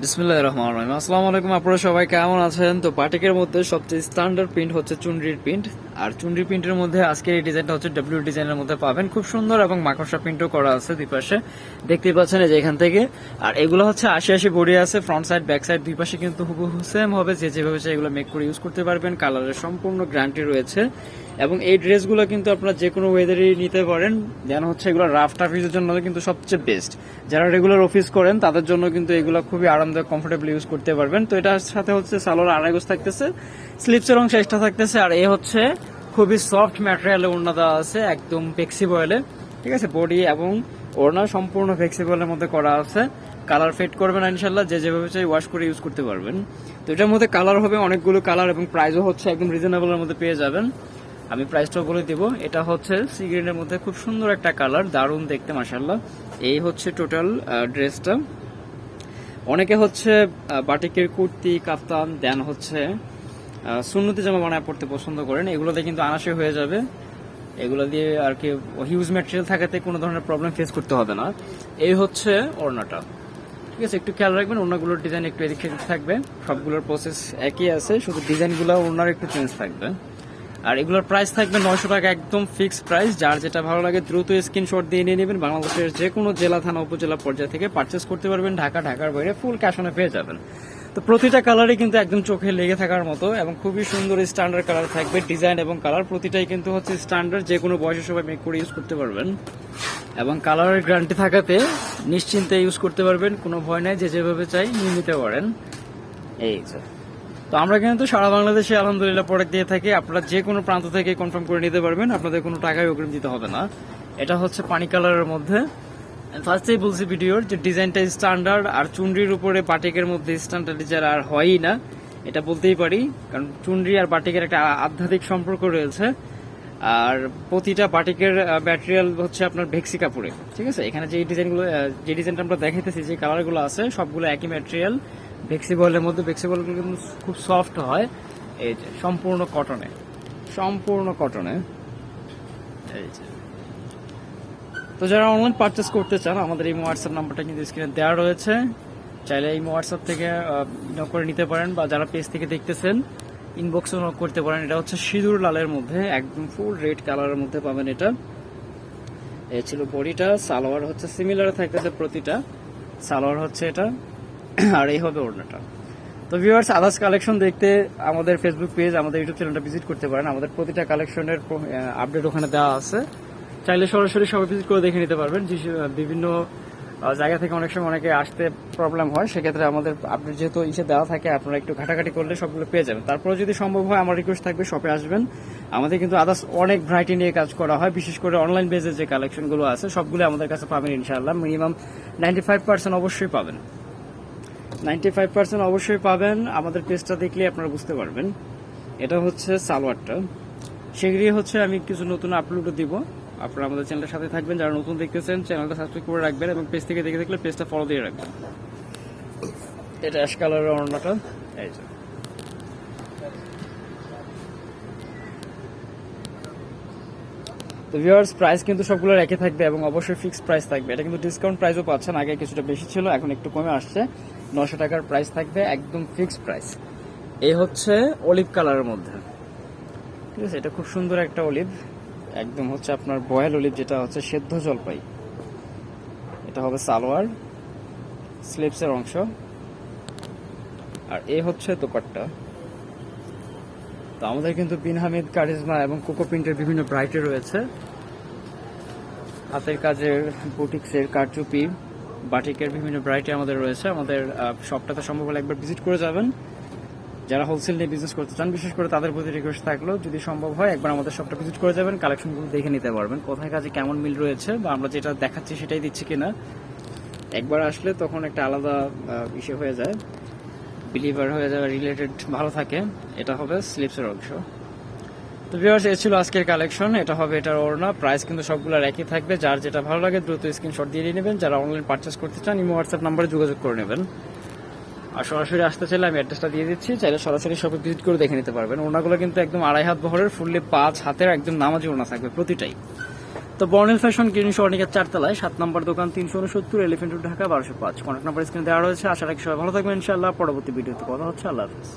বিসমুল্লাহ রহমান রহিম। আসসালামু আলাইকুম, আপনারা সবাই কেমন আছেন? তো পাটিকের মধ্যে সবচেয়ে স্ট্যান্ডার্ড প্রিন্ট হচ্ছে চুনরির প্রিন্ট আর চুনরি প্রিন্টের মধ্যে আজকের এই ডিজাইনটা হচ্ছে ডব্লিউ ডিজাইনের মধ্যে পাবেন। খুব সুন্দর এবং মাকড়সা প্রিন্টও করা আছে দুই পাশে। দেখতেই পাচ্ছেন এই যে এখান থেকে। আর এগুলো হচ্ছে আশি আশি বডি আছে ফ্রন্ট সাইড ব্যাক সাইড দুই পাশে কিন্তু হুবহু সেম হবে। যে যেভাবে চাই এগুলো মেক করে ইউজ করতে পারবেন। কালারের সম্পূর্ণ গ্যারান্টি রয়েছে। এবং এই ড্রেসগুলো কিন্তু আপনারা যে কোনো ওয়েদারই নিতে পারেন। যেন হচ্ছে এগুলো রাফ টাফিজের জন্য কিন্তু সবচেয়ে বেস্ট যারা রেগুলার অফিস করেন, তাদের জন্য কিন্তু এগুলো খুবই আরামদায়ক কমফোর্টেবল ইউজ করতে পারবেন। তো এটার সাথে হচ্ছে সালোয়ার আড়াই গোজ থাকতেছে স্লিপসের অংশ এক্সট্রা থাকতেছে, আর এ হচ্ছে খুবই সফট ম্যাটেরিয়ালে ওড়না দেওয়া আছে, একদম ফ্লেক্সিবলে ঠিক আছে? বডি এবং ওড়না সম্পূর্ণ ফ্লেক্সিবলের মধ্যে করা আছে। কালার ফেড করবেন ইনশাল্লাহ যে যেভাবে চাই ওয়াশ করে ইউজ করতে পারবেন। তো এটার মধ্যে কালার হবে অনেকগুলো কালার এবং প্রাইসও হচ্ছে একদম রিজনেবলের মধ্যে পেয়ে যাবেন। আমি প্রাইসটাও বলে দিব। এটা হচ্ছে সি গ্রিনের মধ্যে খুব সুন্দর একটা কালার দারুণ দেখতে মাসাল্লাহ এই হচ্ছে টোটাল ড্রেসটা অনেকে হচ্ছে বাটিকের কুর্তি, কাফতান, দেন হচ্ছে সুন্নতি জামা বানায় পড়তে পছন্দ করেন। এগুলোতে কিন্তু আনাসে হয়ে যাবে। এগুলো দিয়ে আর কি হিউজ ম্যাটেরিয়াল থাকাতে কোনো ধরনের প্রবলেম ফেস করতে হবে না। এই হচ্ছে ওড়নাটা। ঠিক আছে, একটু খেয়াল রাখবেন, ওড়নাগুলোর ডিজাইন একটু এদিক থাকবে। সবগুলোর প্রসেস একই আছে, শুধু ডিজাইনগুলো ওড়নার একটু চেঞ্জ থাকবে। আর এগুলোর প্রাইস থাকবে নয়শো টাকা একদম ফিক্স প্রাইস যার যেটা ভালো লাগে দ্রুত স্ক্রিনশট দিয়ে নিয়ে নেবেন। বাংলাদেশের যে কোনো জেলা, থানা, উপজেলা পর্যায় থেকে পারচেস করতে পারবেন। ঢাকা, ঢাকার বাইরে ফুল ক্যাশ অনে পেয়ে যাবেন। তো প্রতিটা কালারই কিন্তু একদম চোখে লেগে থাকার মতো এবং খুবই সুন্দর স্ট্যান্ডার্ড কালার থাকবে। ডিজাইন এবং কালার প্রতিটাই কিন্তু হচ্ছে স্ট্যান্ডার্ড যে কোনো বয়সের সবাই মেক করে ইউজ করতে পারবেন। এবং কালারের গ্যারান্টি থাকাতে নিশ্চিন্তে ইউজ করতে পারবেন। কোনো ভয় নাই, যে যেভাবে চাই নিয়ে নিতে পারেন। এই যে। তো আমরা কিন্তু সারা বাংলাদেশে আলহামদুলিল্লাহ প্রোডাক্ট দিয়ে থাকি। আপনারা যে কোনো প্রান্ত থেকে কনফার্ম করে নিতে পারবেন। আপনাদের কোনো টাকায় অগ্রিম দিতে হবে না। এটা হচ্ছে পানি কালারের মধ্যে। ফার্স্টেই বলছি ভিডিওর যে ডিজাইনটা স্ট্যান্ডার্ড আর চুনরির উপরে বাটিকের মধ্যে স্ট্যান্ডার্ড ডিজাইন আর হয়ই না, এটা বলতেই পারি। কারণ চুনরি আর বাটিকের একটা আধ্যাত্মিক সম্পর্ক রয়েছে। আর প্রতিটা বাটিকের ম্যাটেরিয়াল হচ্ছে আপনার ভেক্সি কাপড়ে। ঠিক আছে? এখানে যে ডিজাইনগুলো যে ডিজাইনটা আমরা দেখাইতেছি, যে কালারগুলো আছে, সবগুলো একই ম্যাটেরিয়াল ভেক্সিবলের মধ্যে ভেক্সিবলগুলো কিন্তু খুব সফট হয়। এই যে, সম্পূর্ণ কটনে সম্পূর্ণ কটনে এই যে। তো যারা অনলাইন পারচেস করতে চান, আমাদের এই হোয়াটসঅ্যাপ নাম্বারটা কিন্তু স্ক্রিনে দেওয়া রয়েছে। চাইলে এই হোয়াটসঅ্যাপ থেকে নক করে নিতে পারেন বা যারা পেজ থেকে দেখতেছেন ইনবক্সও নক করতে পারেন। এটা হচ্ছে সিঁদুর লালের মধ্যে, একদম ফুল রেড কালারের মধ্যে পাবেন এটা। এই ছিল বডিটা। সালোয়ার হচ্ছে সিমিলার থাকতেছে প্রতিটা। সালোয়ার হচ্ছে এটা। আর এই হবে ওড়নাটা। তো ভিউয়ার্স আদার্স কালেকশন দেখতে আমাদের ফেসবুক পেজ আমাদের ইউটিউব চ্যানেলটা ভিজিট করতে পারেন। আমাদের প্রতিটা কালেকশনের আপডেট ওখানে দেওয়া আছে। চাইলে সরাসরি সবাই ভিজিট করে দেখে নিতে পারবেন। বিভিন্ন জায়গা থেকে অনেক সময় অনেকে আসতে প্রবলেম হয়, সেক্ষেত্রে আমাদের আপডেট যেহেতু ইসে দেওয়া থাকে, আপনারা একটু ঘাটাঘাটি করলে সবগুলো পেয়ে যাবেন। তারপরে যদি সম্ভব হয়, আমার রিকোয়েস্ট থাকবে শপে আসবেন। আমাদের কিন্তু আদার্স অনেক ভ্যারাইটি নিয়ে কাজ করা হয়, বিশেষ করে অনলাইন বেজে যে কালেকশনগুলো আছে, সবগুলো আমাদের কাছে পাবেন ইনশাআল্লাহ। মিনিমাম নাইনটি ফাইভ পার্সেন্ট অবশ্যই পাবেন। নাইনটি ফাইভ পার্সেন্ট অবশ্যই পাবেন। আমাদের পেজটা দেখলে আপনারা বুঝতে পারবেন। এটা হচ্ছে সালোয়ারটা। সেগুলি হচ্ছে আমি কিছু নতুন আপলোডও দিব। আপনারা আমাদের চ্যানেলের সাথে থাকবেন। যারা নতুন দেখতেছেন চ্যানেলটা সাবস্ক্রাইব করে রাখবেন এবং পেজ থেকে দেখে দেখলে পেজটা ফলো দিয়ে রাখবেন। এটা অ্যাশ কালারের অর্ণাটা এই যে। তো প্রাইস কিন্তু সবগুলোর একই থাকবে এবং অবশ্যই ফিক্সড প্রাইস থাকবে। এটা কিন্তু ডিসকাউন্ট প্রাইসও পাচ্ছেন। আগে কিছুটা বেশি ছিল, এখন একটু কমে আসছে। নশো টাকার প্রাইস থাকবে, একদম ফিক্সড প্রাইস এই হচ্ছে অলিভ কালারের মধ্যে। ঠিক আছে, এটা খুব সুন্দর একটা অলিভ একদম হচ্ছে আপনার বয়েল অলিভ যেটা হচ্ছে সেদ্ধ জলপাই। এটা হবে সালোয়ার স্লিপসের অংশ। আর এ হচ্ছে দোপাট্টা। তো আমাদের কিন্তু বিন হামিদ, কারিজমা এবং কোকো প্রিন্টের বিভিন্ন ব্রাইটে রয়েছে। হাতের কাজের বুটিক্সের কারচুপি। বাটিকের বিভিন্ন ভ্যারাইটি আমাদের রয়েছে। আমাদের শপটাতে সম্ভব হলে একবার ভিজিট করে যাবেন। যারা হোলসেল নিয়ে বিজনেস করতে চান, বিশেষ করে তাদের প্রতি রিকোয়েস্ট থাকল যদি সম্ভব হয়, একবার আমাদের শপটা ভিজিট করে যাবেন। কালেকশনগুলো দেখে নিতে পারবেন। কোথায় কাজে কেমন মিল রয়েছে বা আমরা যেটা দেখাচ্ছি সেটাই দিচ্ছি কিনা। একবার আসলে তখন একটা আলাদা ইসে হয়ে যায়। বিলিভার হয়ে যাওয়া রিলেটেড ভালো থাকে। এটা হবে স্লিপসের অংশ। তো ভিউয়ার্স এ ছিল আজকের কালেকশন এটা হবে এটার ওড়না প্রাইস কিন্তু সবগুলোর একই থাকবে, যার যেটা ভালো লাগে দ্রুত স্ক্রিনশট দিয়ে নেবেন, যারা অনলাইন পারচেস করতে চান, ইমো হোয়াটসঅ্যাপ নাম্বারে যোগাযোগ করে নেবেন। আর সরাসরি আসতে চাইলে আমি অ্যাড্রেসটা দিয়ে দিচ্ছি, চাইলে সরাসরি শপে ভিজিট করে দেখে নিতে পারবেন। ওনাগুলো কিন্তু একদম আড়াই হাত বহরের ফুললি পাঁচ হাতের, একদম নামাজি ওনা থাকবে প্রতিটাই। তো বর্ণেল ফ্যাশন গ্রিন স্বর্ণিকার চারতলায়, সাত নম্বর দোকান, তিনশো উনসত্তর এলিফেন্ট ঢাকা, বারোশো পাঁচ। কন্ট্যাক্ট নাম্বার স্ক্রিনে দেওয়া রয়েছে, আশা রাখি সবাই ভালো থাকবেন, ইনশাআল্লাহ পরবর্তী ভিডিওতে কথা হচ্ছে, আল্লাহ হাফিজ।